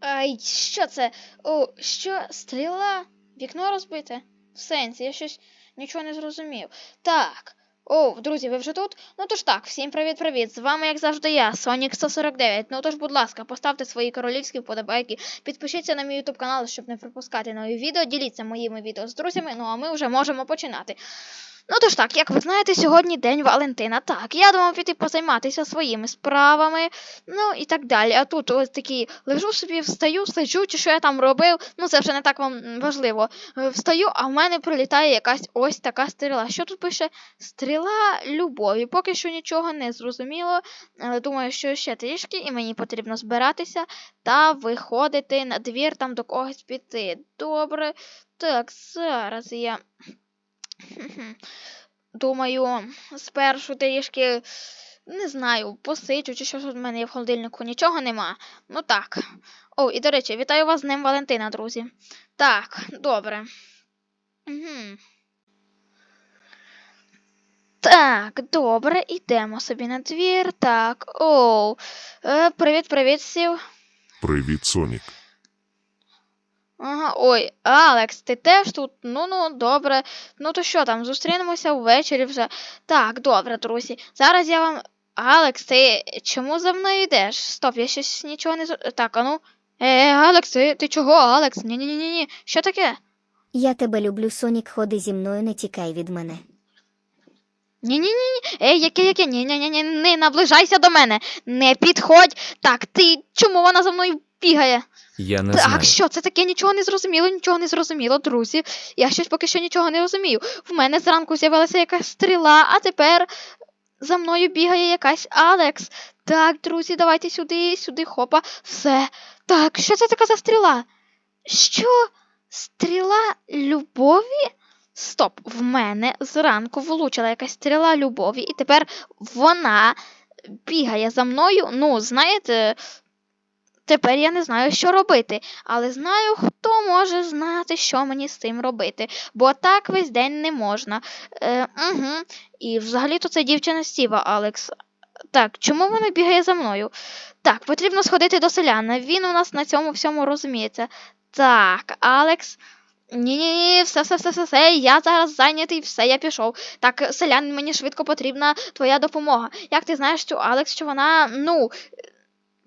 Ай, що це? О, що? Стріла? Вікно розбите? В сенсі, я щось нічого не зрозумів. Так. О, друзі, ви вже тут? Ну тож так, всім привіт-привіт. З вами, як завжди, я, Сонік 149. Ну тож, будь ласка, поставте свої королівські вподобайки, підпишіться на мій YouTube канал, щоб не пропускати нові відео, діліться моїми відео з друзями, ну а ми вже можемо починати. Ну тож так, як ви знаєте, сьогодні День Валентина. Так, я думав піти позайматися своїми справами, ну і так далі. А тут ось такі лежу собі, встаю, сиджу, чи що я там робив. Ну це вже не так вам важливо. Е, Встаю, а в мене прилітає якась ось така стріла. Що тут пише? Стріла любові. Поки що нічого не зрозуміло, але думаю, що ще трішки, і мені потрібно збиратися та виходити на двір там до когось піти. Добре. Так, зараз я. Думаю, спершу трішки, не знаю, посичу, чи що ж в мене є в холодильнику, нічого нема. Ну так. О, і до речі, вітаю вас з Днем Валентина, друзі. Так, добре. Угу. Так, добре, йдемо собі на двір. Так, оу. Е, привіт, привіт, сів. Привіт, Сонік. Ага, ой, Алекс, ти теж тут? Ну ну, добре. Ну то що там, зустрінемося ввечері вже. Так, добре, друзі. Зараз я вам. Алекс, ти чому за мною йдеш? Стоп, я щось нічого не Так, а ну. Е, Алекс, ти, ти чого, Алекс? Ні-ні-ні-ні. Що таке? Я тебе люблю, Сонік, ходи зі мною, не тікай від мене. Ні-ні-ні. Ей, яке, яке? Ні-ні-ні, не наближайся до мене. Не підходь. Так, ти чому вона за мною бігає? Я не так, знаю. що це таке? Нічого не зрозуміло, нічого не зрозуміло, друзі. Я щось поки що нічого не розумію. В мене зранку з'явилася якась стріла, а тепер за мною бігає якась Алекс. Так, друзі, давайте сюди, сюди, хопа. Все. Так, що це така за стріла? Що? Стріла любові? Стоп, в мене зранку влучила якась стріла любові, і тепер вона бігає за мною. Ну, знаєте, тепер я не знаю, що робити, але знаю, хто може знати, що мені з цим робити, бо так весь день не можна. Е, угу. І взагалі-то це дівчина Стіва, Алекс. Так, чому вона бігає за мною? Так, потрібно сходити до селяна. Він у нас на цьому всьому розуміється. Так, Алекс. Ні-ні-ні, все, все, все, все, все, я зараз зайнятий, все, я пішов. Так, селян, мені швидко потрібна твоя допомога. Як ти знаєш, що Алекс, що вона, ну,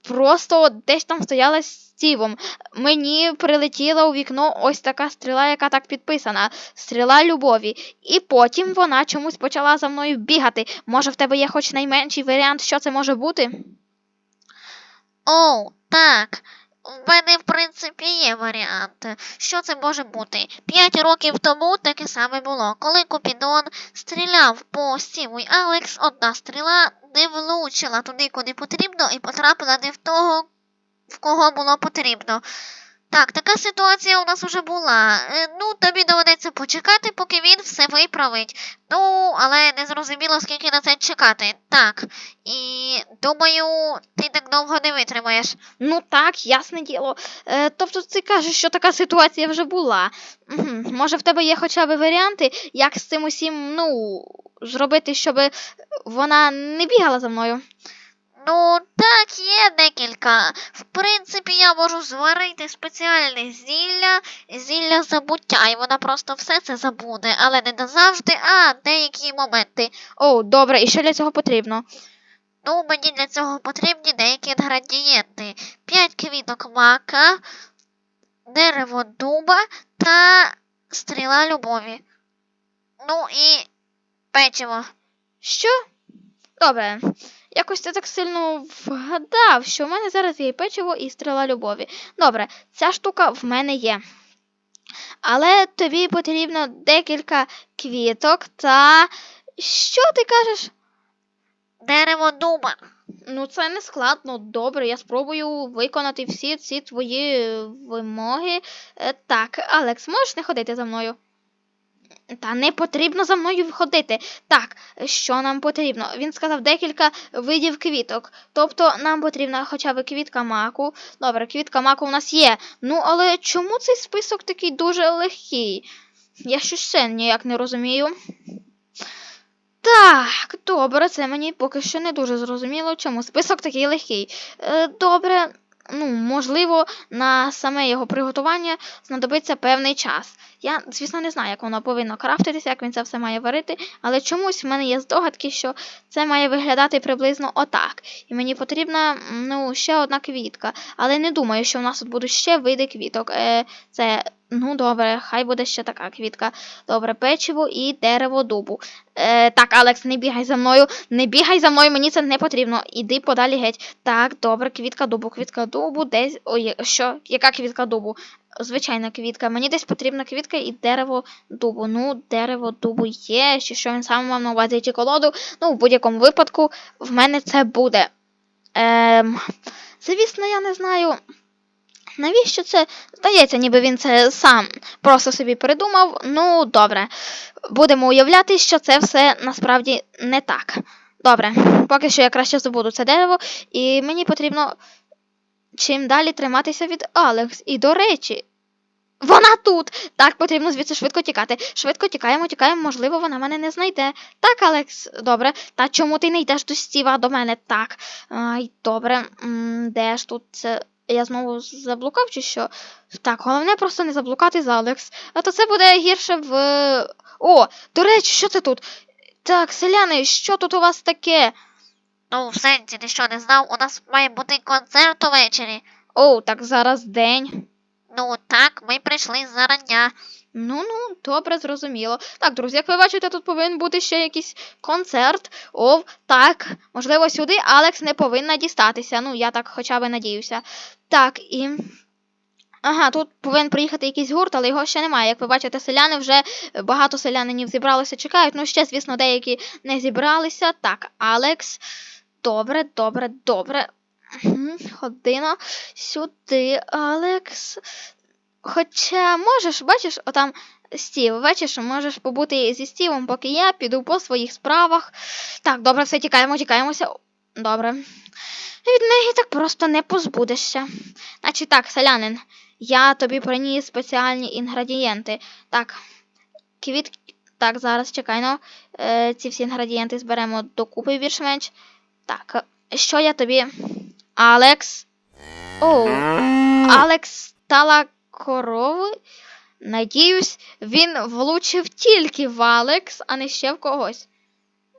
просто десь там стояла з Стівом. Мені прилетіла у вікно ось така стріла, яка так підписана. Стріла любові. І потім вона чомусь почала за мною бігати. Може, в тебе є хоч найменший варіант, що це може бути? О, так. В мене, в принципі, є варіант. Що це може бути? П'ять років тому таке саме було. Коли Купідон стріляв по Стіву і Алекс, одна стріла не влучила туди, куди потрібно, і потрапила не в того, в кого було потрібно. Так, така ситуація у нас уже була. Е, Ну, тобі доведеться почекати, поки він все виправить. Ну, але не зрозуміло, скільки на це чекати. Так. І думаю, ти так довго не витримаєш. Ну так, ясне діло. Е, тобто ти кажеш, що така ситуація вже була. Мгм. Може, в тебе є хоча б варіанти, як з цим усім, ну, зробити, щоб вона не бігала за мною? Ну, так, є декілька. В принципі, я можу зварити спеціальне зілля, зілля забуття, і вона просто все це забуде, але не назавжди, а деякі моменти. О, добре, і що для цього потрібно? Ну, мені для цього потрібні деякі інгредієнти. П'ять квіток мака, дерево дуба та стріла любові. Ну і печиво. Що? Добре. Якось ти так сильно вгадав, що в мене зараз є печиво і стріла любові. Добре, ця штука в мене є. Але тобі потрібно декілька квіток та. Що ти кажеш? Дерево дуба. Ну, це не складно. Добре, я спробую виконати всі ці твої вимоги. Е, Так, Алекс, можеш не ходити за мною? Та не потрібно за мною ходити. Так, що нам потрібно? Він сказав декілька видів квіток. Тобто нам потрібна хоча б квітка маку. Добре, квітка маку у нас є. Ну, але чому цей список такий дуже легкий? Я щось ще ніяк не розумію. Так, добре, це мені поки що не дуже зрозуміло, чому список такий легкий. Е, добре. Ну, можливо, на саме його приготування знадобиться певний час. Я, звісно, не знаю, як воно повинно крафтитися, як він це все має варити, але чомусь в мене є здогадки, що це має виглядати приблизно отак. І мені потрібна ну, ще одна квітка. Але не думаю, що в нас тут будуть ще види квіток. Е, це, ну добре, хай буде ще така квітка. Добре, печиво і дерево дубу. Е, так, Алекс, не бігай за мною, не бігай за мною, мені це не потрібно. Іди подалі геть. Так, добре, квітка дубу, квітка дубу, десь. Ой, що? Яка квітка дубу? Звичайна квітка. Мені десь потрібна квітка і дерево дубу. Ну, дерево дубу є, чи що він сам мав на увазі, чи колоду. Ну, в будь-якому випадку, в мене це буде. Ем, звісно, я не знаю. Навіщо це? Здається, ніби він це сам просто собі придумав. Ну, добре. Будемо уявляти, що це все насправді не так. Добре, поки що я краще забуду це дерево, і мені потрібно чим далі триматися від Алекс. І до речі, вона тут. Так, потрібно звідси швидко тікати. Швидко тікаємо, тікаємо, можливо, вона мене не знайде. Так, Алекс, добре. Та чому ти не йдеш до Стіва, до мене? Так. Ай, добре. М, Де ж тут це? Я знову заблукав чи що? Так, головне просто не заблукати з Алекс. А то це буде гірше в. О, до речі, що це тут? Так, селяни, що тут у вас таке? Ну, в сенсі, ти що не знав, у нас має бути концерт увечері. О, так зараз день. Ну так, ми прийшли зарання. Ну, ну, добре, зрозуміло. Так, друзі, як ви бачите, тут повинен бути ще якийсь концерт. О, так, можливо, сюди Алекс не повинна дістатися. Ну, я так хоча б надіюся. Так, і. Ага, тут повинен приїхати якийсь гурт, але його ще немає. Як ви бачите, селяни вже е, багато селянинів зібралися, чекають. Ну, ще, звісно, деякі не зібралися. Так, Алекс. Добре, добре, добре. Година сюди, Алекс. Хоча можеш, бачиш, отам Стів, бачиш, можеш побути зі Стівом, поки я піду по своїх справах. Так, добре, все, тікаємо, тікаємося. Добре. Від неї так просто не позбудешся. Значить так, селянин, я тобі приніс спеціальні інгредієнти. Так, квіт. Так, зараз чекай, ну. Е, ці всі інгредієнти зберемо докупи більш-менш. Так, що я тобі. Алекс. Оу. Алекс стала коровою. Надіюсь, він влучив тільки в Алекс, а не ще в когось.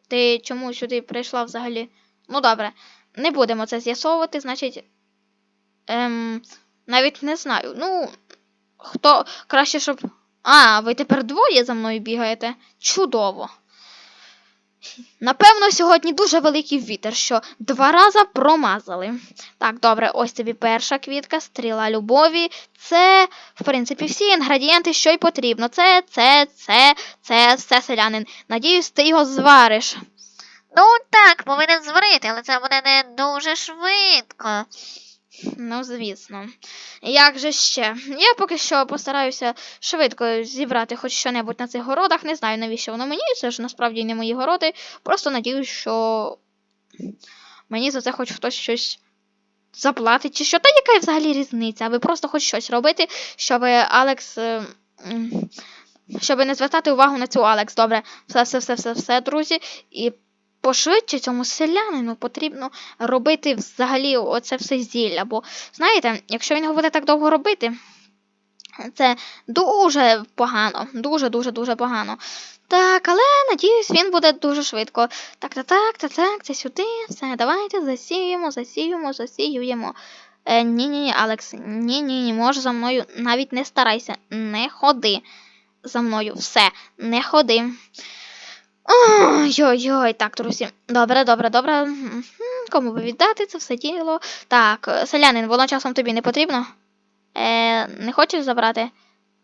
Ти чому сюди прийшла взагалі? Ну добре, не будемо це з'ясовувати, значить. Ем, навіть не знаю. Ну, хто краще, щоб. А, ви тепер двоє за мною бігаєте? Чудово. Напевно, сьогодні дуже великий вітер, що два рази промазали. Так, добре, ось тобі перша квітка, стріла любові. Це, в принципі, всі інгредієнти, що й потрібно. Це, це, це, це, все селянин. Надіюсь, ти його звариш. Ну так, повинен зварити, але це буде не дуже швидко. Ну, звісно. Як же ще? Я поки що постараюся швидко зібрати хоч що-небудь на цих городах. Не знаю, навіщо воно мені. Це ж насправді не мої городи. Просто надіюсь, що мені за це хоч хтось щось заплатить, чи що. Та яка взагалі різниця? Ви просто хоч щось робити, щоб Алекс. е, Щоб не звертати увагу на цю Алекс. Добре, все, все, все, все, друзі. І пошвидше цьому селянину потрібно робити взагалі оце все зілля. Бо, знаєте, якщо він його буде так довго робити, це дуже погано. Дуже-дуже дуже погано. Так, але надіюсь, він буде дуже швидко. Так, так, так, так, це сюди. Все, давайте засіюємо, засіюємо, засіюємо. Е, ні, ні, ні, Алекс, ні, ні, можеш за мною навіть не старайся, не ходи за мною. Все, не ходи. Ой-ой-ой, так, друзі. Добре, добре, добре. Кому би віддати це все діло? Так, селянин, воно часом тобі не потрібно? Е, не хочеш забрати?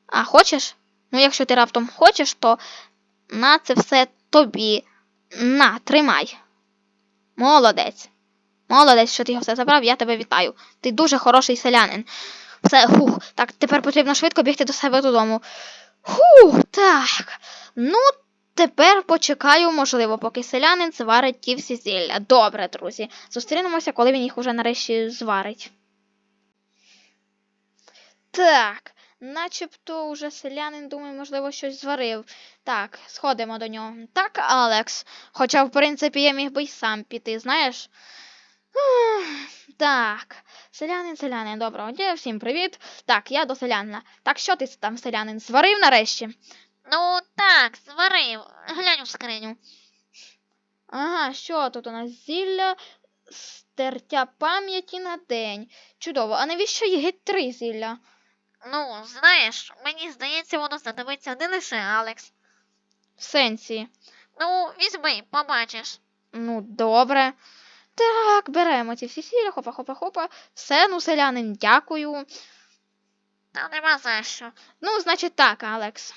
А хочеш? Ну, якщо ти раптом хочеш, то на це все тобі. На, тримай. Молодець. Молодець, що ти його все забрав, я тебе вітаю. Ти дуже хороший селянин. Все, хух, так, тепер потрібно швидко бігти до себе додому. Хух, так. Ну, Тепер почекаю, можливо, поки селянин зварить ті всі зілля. Добре, друзі. Зустрінемося, коли він їх уже нарешті зварить. Так, начебто уже селянин, думаю, можливо, щось зварив. Так, сходимо до нього. Так, Алекс. Хоча, в принципі, я міг би й сам піти, знаєш. Так, селянин, селянин, доброго дня, всім привіт. Так, я до селянина. Так, що ти там, селянин, сварив нарешті? Ну так, зварив. Глянь у скриню. Ага, що тут у нас зілля стертя пам'яті на день. Чудово, а навіщо є геть три зілля? Ну, знаєш, мені здається, воно знадобиться не лише Алекс. В сенсі. Ну, візьми, побачиш. Ну, добре. Так, беремо ці всі сілля, хопа, хопа, хопа. Все, ну, селянин, дякую. Та нема за що. Ну, значить так, Алекс.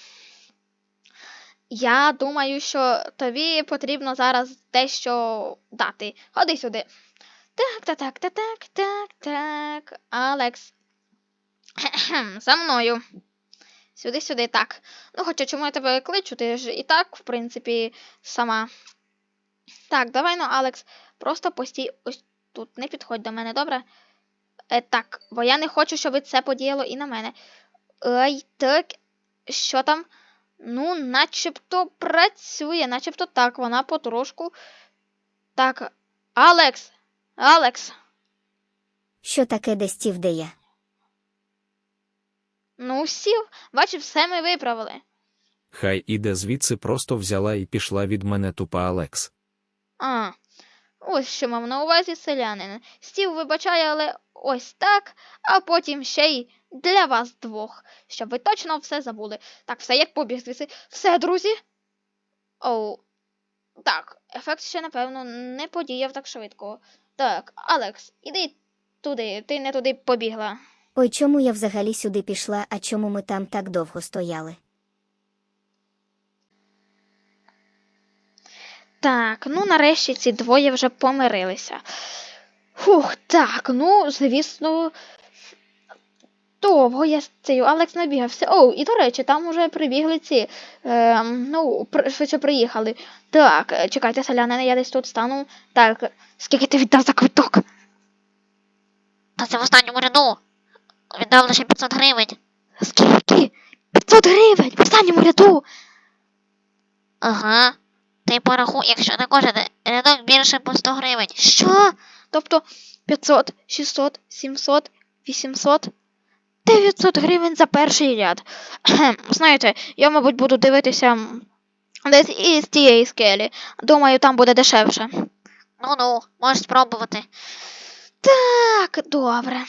Я думаю, що тобі потрібно зараз дещо дати. Ходи сюди. Так, так, так, так, так, так, так. Алекс. За мною. Сюди, сюди, так. Ну, хоча чому я тебе кличу, ти ж і так, в принципі, сама. Так, давай ну, Алекс, просто постій ось тут. Не підходь до мене, добре? Е, так, бо я не хочу, щоб це подіяло і на мене. Ай, так, що там? Ну, начебто працює, начебто так, вона потрошку. Так, Алекс, Алекс, Що таке де стів, де я? ну сів, бачив, все ми виправили. Хай іде звідси просто взяла і пішла від мене тупа Алекс. А, ось що мав на увазі селянин. Стів вибачає, але ось так, а потім ще й для вас двох, щоб ви точно все забули. Так, все як побіг звідси. Все, друзі. Оу. Так, ефект ще, напевно, не подіяв так швидко. Так, Алекс, іди туди, ти не туди побігла. Ой, чому я взагалі сюди пішла, а чому ми там так довго стояли? Так, ну нарешті ці двоє вже помирилися. Фух, так, ну, звісно, довго я з цією Алекс набігався. Оу, і до речі, там уже прибігли ці. Е, ну, швидше приїхали. Так, е, чекайте, селянина, я десь тут стану. Так, скільки ти віддав за квиток? Та це в останньому ряду. Віддав лише 500 гривень. Скільки? 500 гривень в останньому ряду. Ага. Ти порахуй, якщо на кожен рядок більше по 100 гривень. Що? Тобто 500, 600, 700, 800, 900 гривень за перший ряд. Знаєте, я, мабуть, буду дивитися десь із тієї скелі. Думаю, там буде дешевше. Ну-ну, можеш спробувати. Так, добре.